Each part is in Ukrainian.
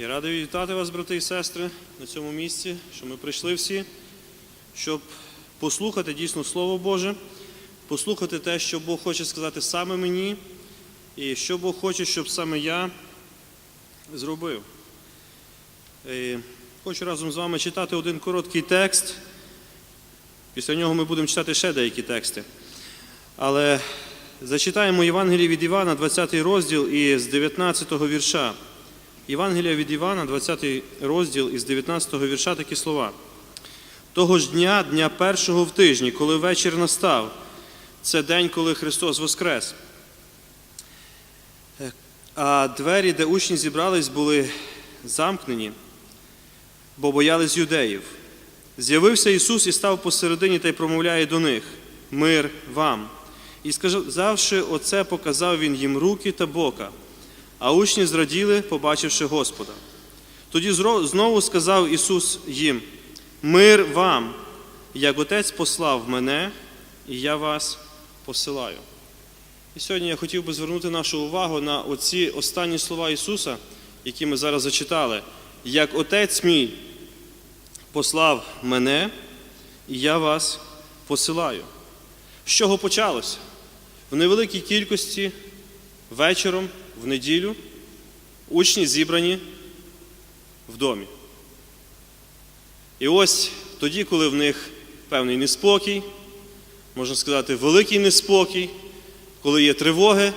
Я радий вітати вас, брати і сестри, на цьому місці, що ми прийшли всі, щоб послухати дійсно Слово Боже, послухати те, що Бог хоче сказати саме мені, і що Бог хоче, щоб саме я зробив. І хочу разом з вами читати один короткий текст. Після нього ми будемо читати ще деякі тексти. Але зачитаємо Євангеліє від Івана, 20 розділ і з 19 вірша. Євангелія від Івана, 20 розділ із 19 вірша такі слова. Того ж дня, дня першого в тижні, коли вечір настав, це день, коли Христос воскрес. А двері, де учні зібрались, були замкнені, бо боялись юдеїв. З'явився Ісус і став посередині та й промовляє до них Мир вам. І сказавши оце, показав Він їм руки та бока. А учні зраділи, побачивши Господа. Тоді знову сказав Ісус їм: Мир вам, як Отець послав мене, і я вас посилаю. І сьогодні я хотів би звернути нашу увагу на оці останні слова Ісуса, які ми зараз зачитали. Як Отець мій послав мене, і я вас посилаю. З чого почалося? В невеликій кількості вечором, в неділю, учні зібрані в домі. І ось тоді, коли в них певний неспокій, можна сказати, великий неспокій, коли є тривоги,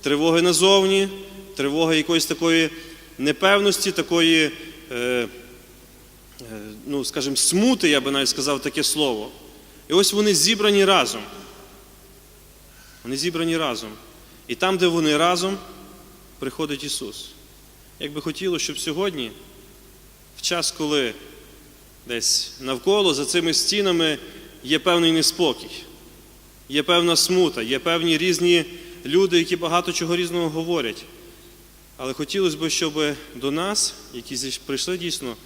тривоги назовні, тривоги якоїсь такої непевності, такої, е, е, ну, скажімо, смути, я би навіть сказав таке слово. І ось вони зібрані разом. Вони зібрані разом. І там, де вони разом, приходить Ісус. Як би хотілося, щоб сьогодні, в час, коли десь навколо за цими стінами є певний неспокій, є певна смута, є певні різні люди, які багато чого різного говорять. Але хотілося б, щоб до нас, які прийшли дійсно,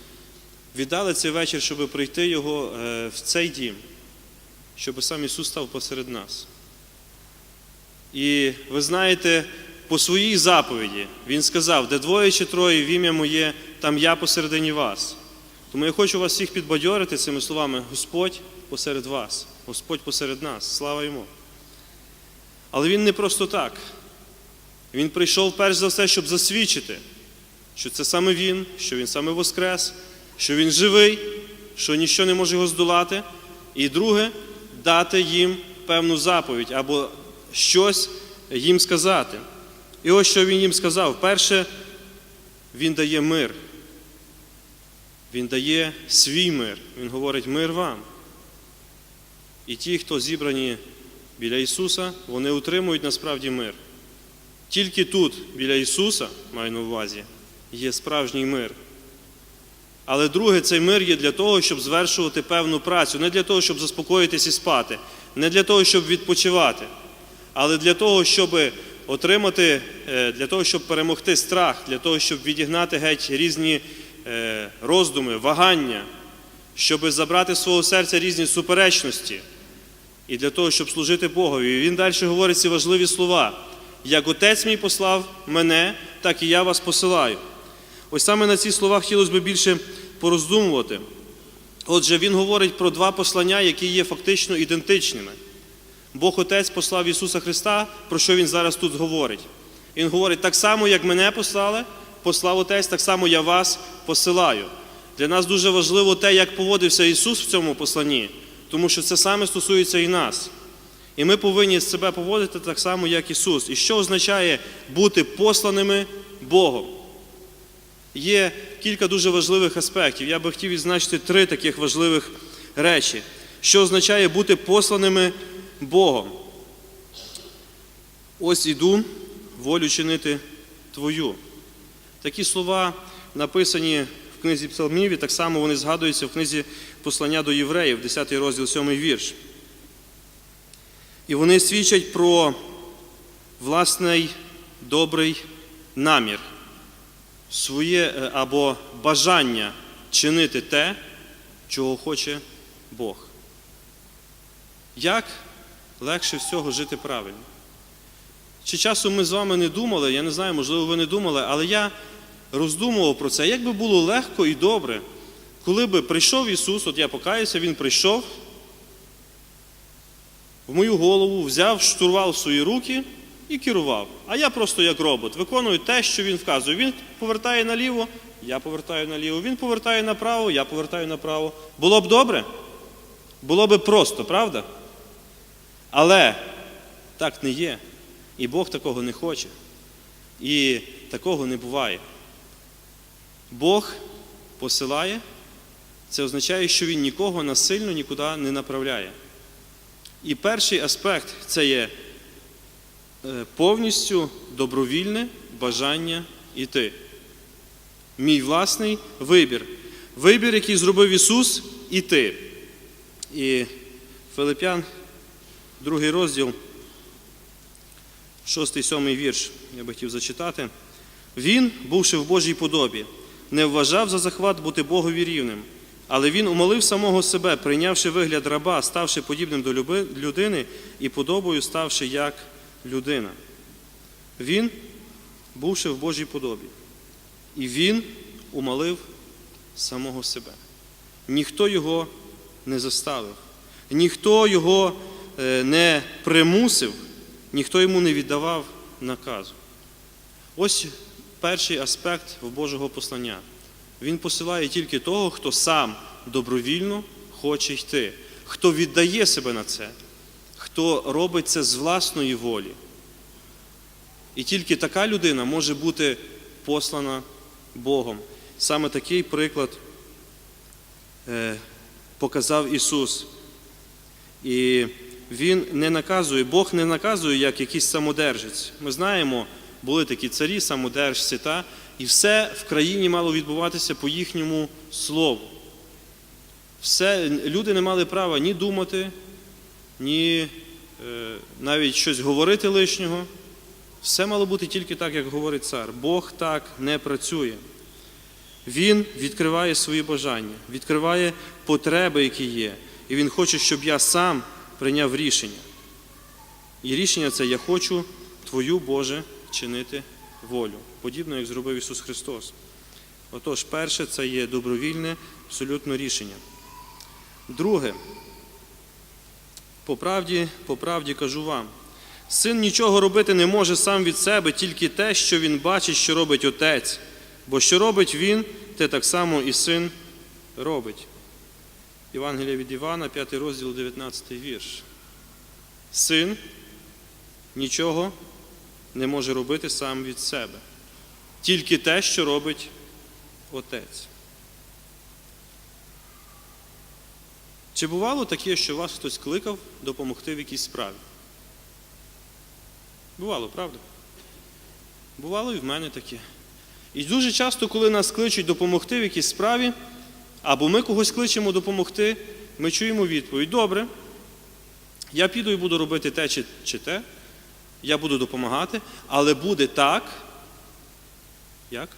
віддали цей вечір, щоб прийти його е, в цей дім, щоб сам Ісус став посеред нас. І ви знаєте, по своїй заповіді Він сказав, де двоє чи троє в ім'я моє, там я посередині вас. Тому я хочу вас всіх підбадьорити цими словами: Господь посеред вас, Господь посеред нас, слава йому. Але Він не просто так. Він прийшов перш за все, щоб засвідчити, що це саме Він, що Він саме Воскрес, що Він живий, що ніщо не може його здолати. І друге, дати їм певну заповідь або щось їм сказати. І ось що він їм сказав. Перше, він дає мир. Він дає свій мир. Він говорить мир вам. І ті, хто зібрані біля Ісуса, вони утримують насправді мир. Тільки тут, біля Ісуса, маю на увазі, є справжній мир. Але друге, цей мир є для того, щоб звершувати певну працю, не для того, щоб заспокоїтись і спати, не для того, щоб відпочивати, але для того, щоб отримати, е, для того, щоб перемогти страх, для того, щоб відігнати геть різні е, роздуми, вагання, щоб забрати з свого серця різні суперечності, і для того, щоб служити Богові. І він далі говорить ці важливі слова. Як Отець мій послав мене, так і я вас посилаю. Ось саме на ці слова хотілося б більше пороздумувати. Отже, він говорить про два послання, які є фактично ідентичними. Бог Отець послав Ісуса Христа, про що Він зараз тут говорить. Він говорить, так само, як мене послали, послав Отець, так само я вас посилаю. Для нас дуже важливо те, як поводився Ісус в цьому посланні, тому що це саме стосується і нас. І ми повинні себе поводити так само, як Ісус. І що означає бути посланими Богом? Є кілька дуже важливих аспектів. Я би хотів відзначити три таких важливих речі, що означає бути посланими Богом. Ось іду волю чинити Твою. Такі слова написані в книзі Псалмів, і так само вони згадуються в книзі Послання до євреїв, 10 розділ, 7 вірш. І вони свідчать про власний добрий намір, своє е, або бажання чинити те, чого хоче Бог. Як легше всього жити правильно? Чи часом ми з вами не думали, я не знаю, можливо, ви не думали, але я роздумував про це, як би було легко і добре, коли би прийшов Ісус, от я покаюся, Він прийшов в мою голову, взяв штурвал в свої руки і керував. А я просто як робот виконую те, що він вказує. Він повертає наліво, я повертаю наліво, він повертає направо, я повертаю направо. Було б добре? Було б просто, правда? Але так не є. І Бог такого не хоче. І такого не буває. Бог посилає, це означає, що Він нікого насильно нікуди не направляє. І перший аспект це є е, повністю добровільне бажання йти. Мій власний вибір. Вибір, який зробив Ісус, іти. І Филип'ян, другий розділ, шостий, сьомий вірш, я би хотів зачитати. Він, бувши в Божій подобі, не вважав за захват бути Богові рівним, але він умолив самого себе, прийнявши вигляд раба, ставши подібним до людини і подобою ставши як людина. Він, бувши в Божій подобі, і він умолив самого себе. Ніхто його не заставив, ніхто його не примусив, ніхто йому не віддавав наказу. Ось перший аспект в Божого послання. Він посилає тільки того, хто сам добровільно хоче йти, хто віддає себе на це, хто робить це з власної волі. І тільки така людина може бути послана Богом. Саме такий приклад е, показав Ісус. І Він не наказує, Бог не наказує, як якийсь самодержець. Ми знаємо, були такі царі, самодержці, та, і все в країні мало відбуватися по їхньому слову. Все, люди не мали права ні думати, ні е, навіть щось говорити лишнього. Все мало бути тільки так, як говорить цар. Бог так не працює. Він відкриває свої бажання, відкриває потреби, які є. І Він хоче, щоб я сам прийняв рішення. І рішення це я хочу Твою Боже чинити волю, подібно як зробив Ісус Христос. Отож, перше це є добровільне абсолютно рішення. Друге, по правді, по правді кажу вам, син нічого робити не може сам від себе, тільки те, що він бачить, що робить отець. Бо що робить він, те так само і син робить. Євангелія від Івана, 5 розділ, 19 вірш. Син нічого не може робити сам від себе. Тільки те, що робить отець. Чи бувало таке, що вас хтось кликав допомогти в якійсь справі? Бувало, правда? Бувало і в мене таке. І дуже часто, коли нас кличуть допомогти в якійсь справі, або ми когось кличемо допомогти, ми чуємо відповідь: добре, я піду і буду робити те чи, чи те, я буду допомагати, але буде так, як?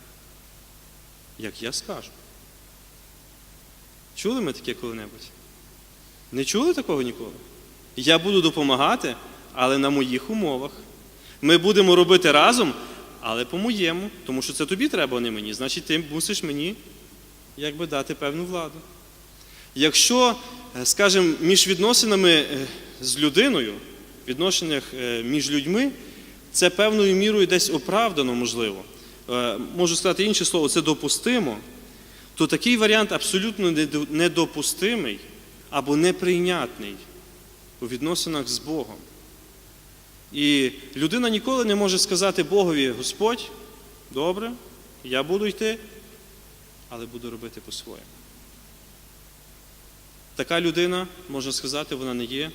Як я скажу. Чули ми таке коли-небудь? Не чули такого ніколи? Я буду допомагати, але на моїх умовах. Ми будемо робити разом, але по-моєму, тому що це тобі треба, а не мені. Значить, ти мусиш мені якби дати певну владу. Якщо, е, скажімо, між відносинами е, з людиною, відношеннях е, між людьми, це певною мірою десь оправдано, можливо. Можу сказати інше слово, це допустимо, то такий варіант абсолютно недопустимий або неприйнятний у відносинах з Богом. І людина ніколи не може сказати Богові, Господь, добре, я буду йти, але буду робити по-своєму. Така людина, можна сказати, вона не є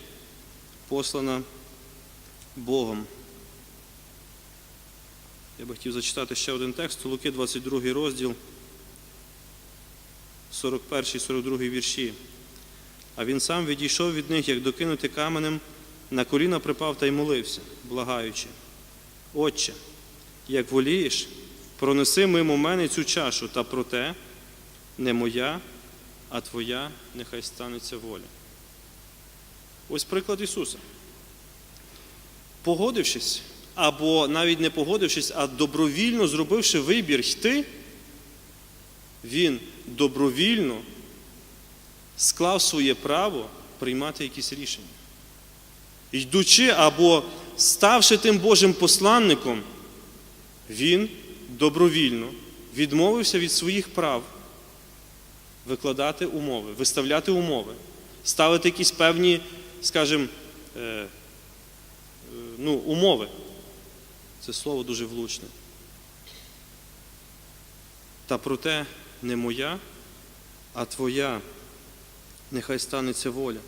послана Богом. Я би хотів зачитати ще один текст, Луки 22 розділ, 41-42 вірші. А він сам відійшов від них, як докинути каменем, на коліна припав та й молився, благаючи. Отче, як волієш, пронеси мимо мене цю чашу, та проте не моя, а твоя нехай станеться воля. Ось приклад Ісуса. Погодившись, або навіть не погодившись, а добровільно зробивши вибір йти, він добровільно склав своє право приймати якісь рішення. Йдучи або ставши тим Божим посланником, він добровільно відмовився від своїх прав викладати умови, виставляти умови, ставити якісь певні, скажімо, е, е, ну, умови. Це слово дуже влучне. Та проте не моя, а твоя, нехай станеться воля.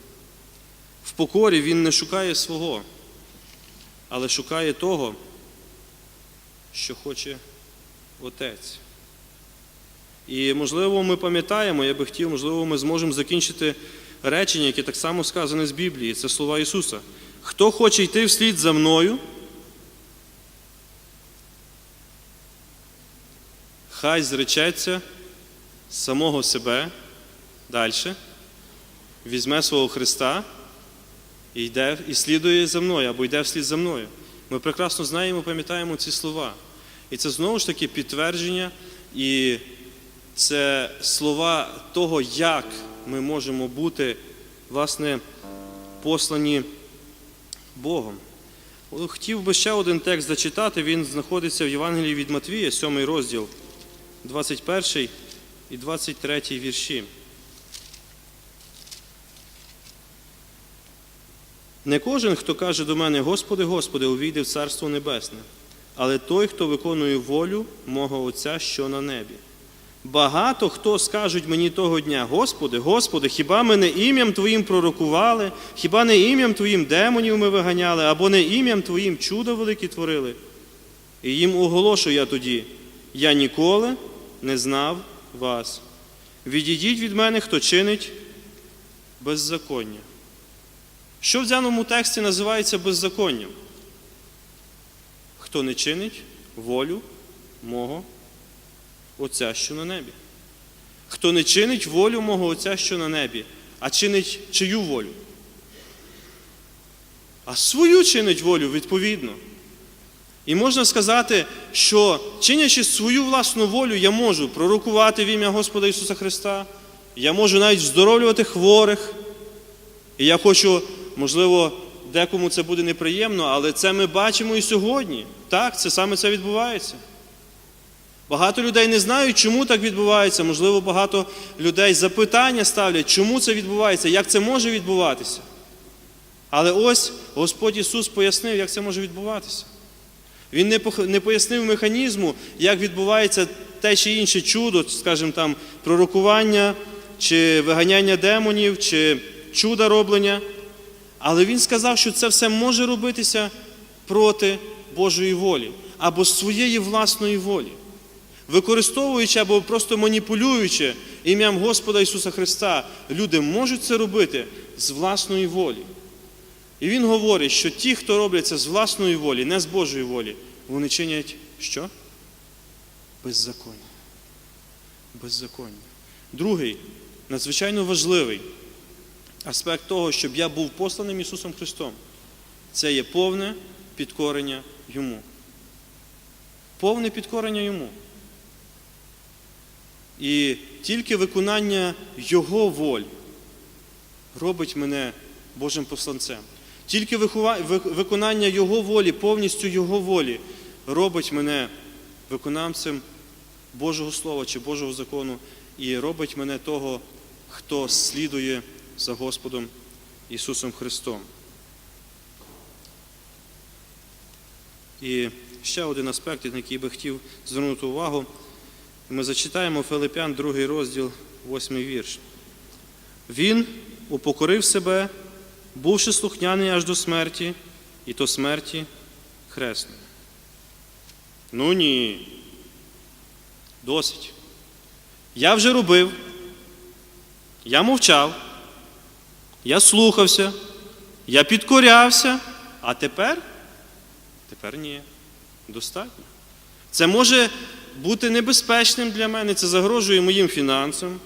В покорі він не шукає свого, але шукає того, що хоче Отець. І, можливо, ми пам'ятаємо, я би хотів, можливо, ми зможемо закінчити речення, яке так само сказане з Біблії. Це слова Ісуса. Хто хоче йти вслід за мною, хай зречеться самого себе далі, візьме свого Христа і йде і слідує за мною, або йде вслід за мною. Ми прекрасно знаємо, пам'ятаємо ці слова. І це знову ж таки підтвердження, і це слова того, як ми можемо бути, власне, послані Богом. Хотів би ще один текст зачитати, він знаходиться в Євангелії від Матвія, 7 розділ, 21 і 23 вірші. Не кожен, хто каже до мене, Господи, Господи, увійде в Царство Небесне, але той, хто виконує волю мого Отця, що на небі. Багато хто скажуть мені того дня, Господи, Господи, хіба ми не ім'ям Твоїм пророкували, хіба не ім'ям Твоїм демонів ми виганяли, або не ім'ям Твоїм чудо великі творили? І їм оголошую я тоді, я ніколи не знав вас. Відійдіть від мене, хто чинить беззаконня. Що в даному тексті називається беззаконням? Хто не чинить волю мого Отця, що на небі? Хто не чинить волю мого Отця, що на небі, а чинить чию волю? А свою чинить волю відповідно. І можна сказати, що чинячи свою власну волю, я можу пророкувати в ім'я Господа Ісуса Христа, я можу навіть здоровлювати хворих. І я хочу, можливо, декому це буде неприємно, але це ми бачимо і сьогодні. Так, це саме це відбувається. Багато людей не знають, чому так відбувається. Можливо, багато людей запитання ставлять, чому це відбувається, як це може відбуватися. Але ось Господь Ісус пояснив, як це може відбуватися. Він не пояснив механізму, як відбувається те чи інше чудо, скажімо там, пророкування, чи виганяння демонів, чи чуда роблення. Але Він сказав, що це все може робитися проти Божої волі або своєї власної волі використовуючи або просто маніпулюючи ім'ям Господа Ісуса Христа, люди можуть це робити з власної волі. І Він говорить, що ті, хто роблять це з власної волі, не з Божої волі, вони чинять що? Беззаконня. Беззаконня. Другий, надзвичайно важливий аспект того, щоб я був посланим Ісусом Христом, це є повне підкорення Йому. Повне підкорення Йому. І тільки виконання Його воль робить мене Божим посланцем. Тільки виконання Його волі, повністю Його волі, робить мене виконавцем Божого Слова чи Божого закону і робить мене того, хто слідує за Господом Ісусом Христом. І ще один аспект, на який би хотів звернути увагу. Ми зачитаємо Филипян, другий розділ, восьмий вірш. Він упокорив себе, бувши слухняний аж до смерті, і то смерті хресної. Ну ні. Досить. Я вже робив, я мовчав, я слухався, я підкорявся, а тепер? Тепер ні. Достатньо. Це може бути небезпечним для мене, це загрожує моїм фінансам,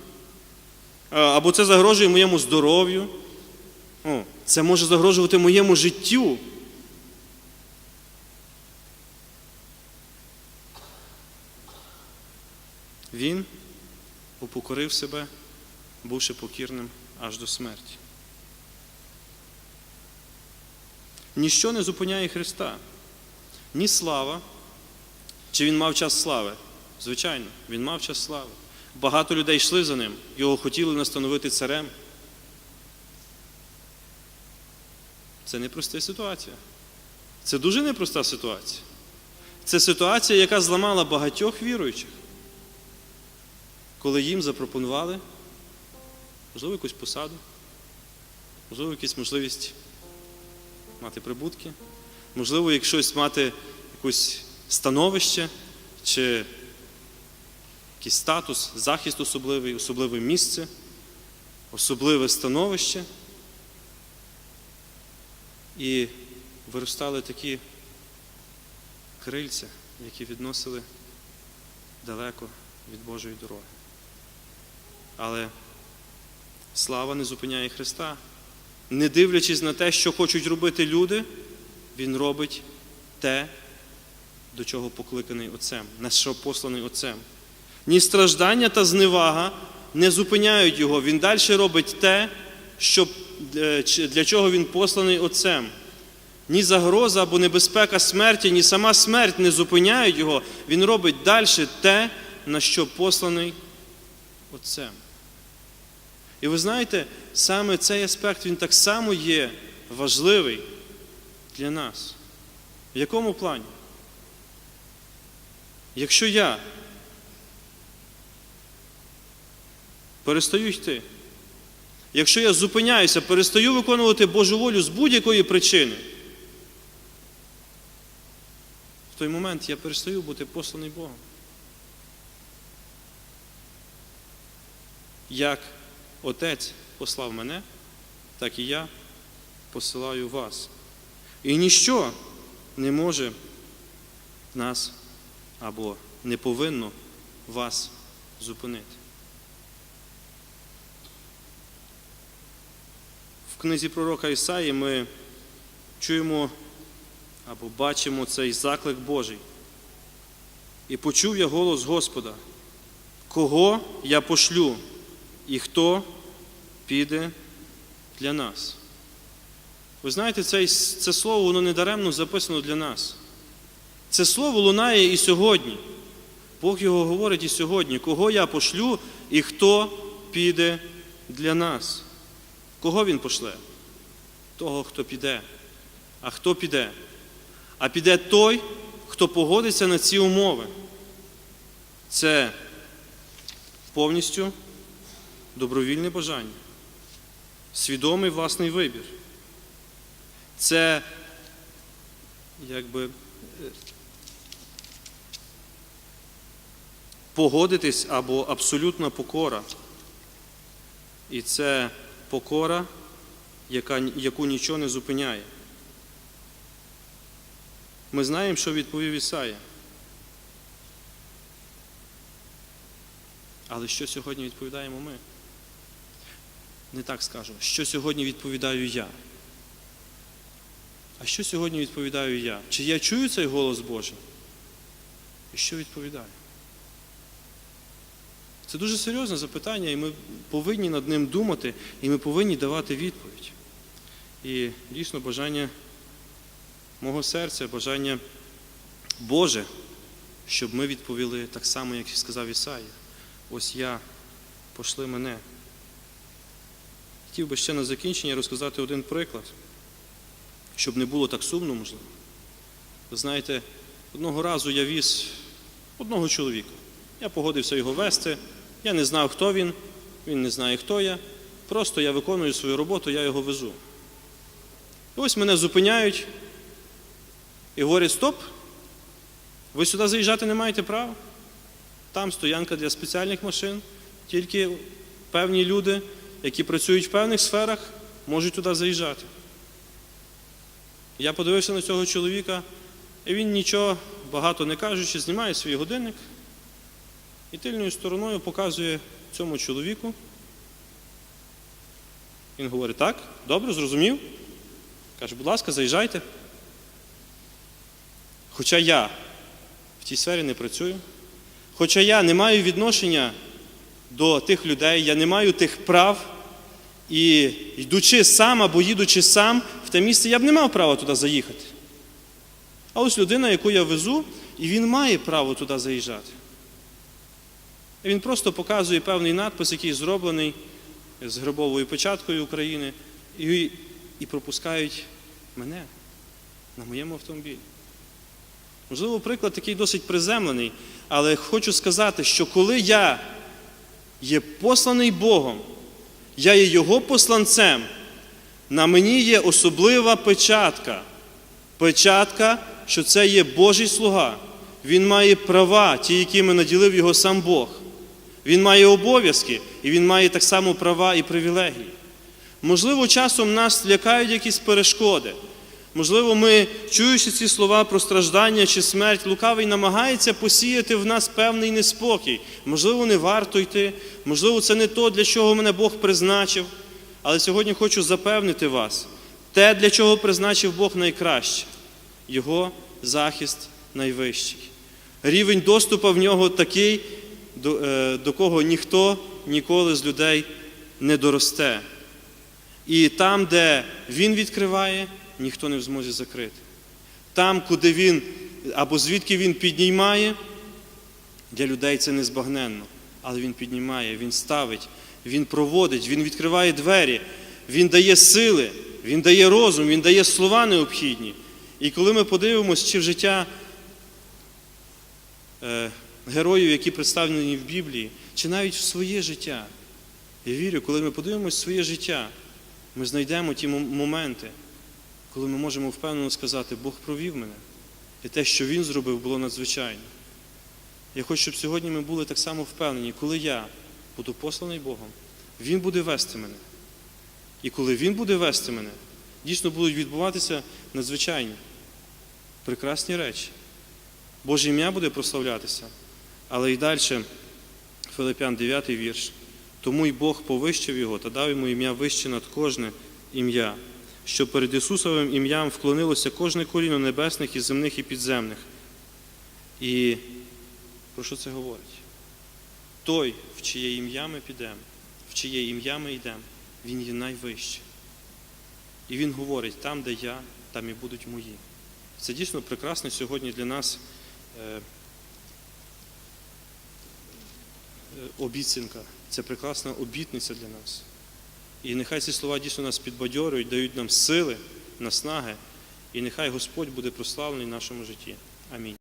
або це загрожує моєму здоров'ю. Це може загрожувати моєму життю. Він упокорив себе, бувши покірним аж до смерті. Ніщо не зупиняє Христа. Ні слава. Чи він мав час слави? Звичайно, він мав час слави. Багато людей йшли за ним, його хотіли настановити царем. Це непроста ситуація. Це дуже непроста ситуація. Це ситуація, яка зламала багатьох віруючих, коли їм запропонували, можливо, якусь посаду, можливо, якусь можливість мати прибутки, можливо, якщось мати якусь становище чи якийсь статус, захист особливий, особливе місце, особливе становище. І виростали такі крильця, які відносили далеко від Божої дороги. Але слава не зупиняє Христа. Не дивлячись на те, що хочуть робити люди, Він робить те, до чого покликаний Отцем, на що посланий Отцем. Ні страждання та зневага не зупиняють його. Він далі робить те, що, для чого він посланий Отцем. Ні загроза або небезпека смерті, ні сама смерть не зупиняють його. Він робить далі те, на що посланий Отцем. І ви знаєте, саме цей аспект він так само є важливий для нас. В якому плані? Якщо я перестаю йти, якщо я зупиняюся, перестаю виконувати Божу волю з будь-якої причини, в той момент я перестаю бути посланий Богом. Як Отець послав мене, так і я посилаю вас. І ніщо не може нас або не повинно вас зупинити. В книзі пророка Ісаї ми чуємо або бачимо цей заклик Божий. І почув я голос Господа, кого я пошлю і хто піде для нас. Ви знаєте, це, це слово воно недаремно записано для нас. Це слово лунає і сьогодні. Бог його говорить і сьогодні, кого я пошлю і хто піде для нас. Кого він пошле? Того, хто піде. А хто піде? А піде той, хто погодиться на ці умови. Це повністю добровільне бажання, свідомий власний вибір. Це якби погодитись або абсолютна покора. І це покора, яка, яку нічого не зупиняє. Ми знаємо, що відповів Ісая. Але що сьогодні відповідаємо ми? Не так скажу. Що сьогодні відповідаю я? А що сьогодні відповідаю я? Чи я чую цей голос Божий? І що відповідаю? Це дуже серйозне запитання, і ми повинні над ним думати, і ми повинні давати відповідь. І дійсно бажання мого серця, бажання Боже, щоб ми відповіли так само, як сказав Ісаїя. Ось я, пошли мене. Хотів би ще на закінчення розказати один приклад, щоб не було так сумно, можливо. Ви знаєте, одного разу я віз одного чоловіка. Я погодився його вести. Я не знав, хто він, він не знає, хто я. Просто я виконую свою роботу, я його везу. І ось мене зупиняють і говорять, стоп, ви сюди заїжджати не маєте права. Там стоянка для спеціальних машин, тільки певні люди, які працюють в певних сферах, можуть туди заїжджати. Я подивився на цього чоловіка, і він нічого багато не кажучи, знімає свій годинник і тильною стороною показує цьому чоловіку. Він говорить, так, добре, зрозумів. Каже, будь ласка, заїжджайте. Хоча я в тій сфері не працюю, хоча я не маю відношення до тих людей, я не маю тих прав. І йдучи сам або їдучи сам в те місце, я б не мав права туди заїхати. А ось людина, яку я везу, і він має право туди заїжджати. Він просто показує певний надпис, який зроблений з грибовою печаткою України, і, і пропускають мене на моєму автомобілі. Можливо, приклад такий досить приземлений, але хочу сказати, що коли я є посланий Богом, я є Його посланцем, на мені є особлива печатка. Печатка, що це є Божий слуга. Він має права, ті, якими наділив його сам Бог. Він має обов'язки, і він має так само права і привілегії. Можливо, часом нас лякають якісь перешкоди. Можливо, ми, чуючи ці слова про страждання чи смерть, лукавий намагається посіяти в нас певний неспокій. Можливо, не варто йти, можливо, це не то, для чого мене Бог призначив. Але сьогодні хочу запевнити вас, те, для чого призначив Бог найкраще, Його захист найвищий. Рівень доступу в нього такий, до, е, до кого ніхто ніколи з людей не доросте. І там, де він відкриває, ніхто не в змозі закрити. Там, куди він або звідки він піднімає, для людей це незбагненно. Але він піднімає, він ставить, він проводить, він відкриває двері, він дає сили, він дає розум, він дає слова необхідні. І коли ми подивимося, чи в життя е, героїв, які представлені в Біблії, чи навіть в своє життя, я вірю, коли ми подивимося своє життя, ми знайдемо ті моменти, коли ми можемо впевнено сказати, Бог провів мене, і те, що Він зробив, було надзвичайно. Я хочу, щоб сьогодні ми були так само впевнені, коли я буду посланий Богом, Він буде вести мене. І коли Він буде вести мене, дійсно будуть відбуватися надзвичайні, прекрасні речі. Боже ім'я буде прославлятися. Але і далі, Филипян 9 вірш. Тому й Бог повищив його та дав йому ім'я вище над кожне ім'я, щоб перед Ісусовим ім'ям вклонилося кожне коліно небесних і земних і підземних. І про що це говорить? Той, в чиє ім'я ми підемо, в чиє ім'я ми йдемо, він є найвищий. І він говорить, там, де я, там і будуть мої. Це дійсно прекрасне сьогодні для нас е, е, обіцянка. Це прекрасна обітниця для нас. І нехай ці слова дійсно нас підбадьорюють, дають нам сили, наснаги, і нехай Господь буде прославлений в нашому житті. Амінь.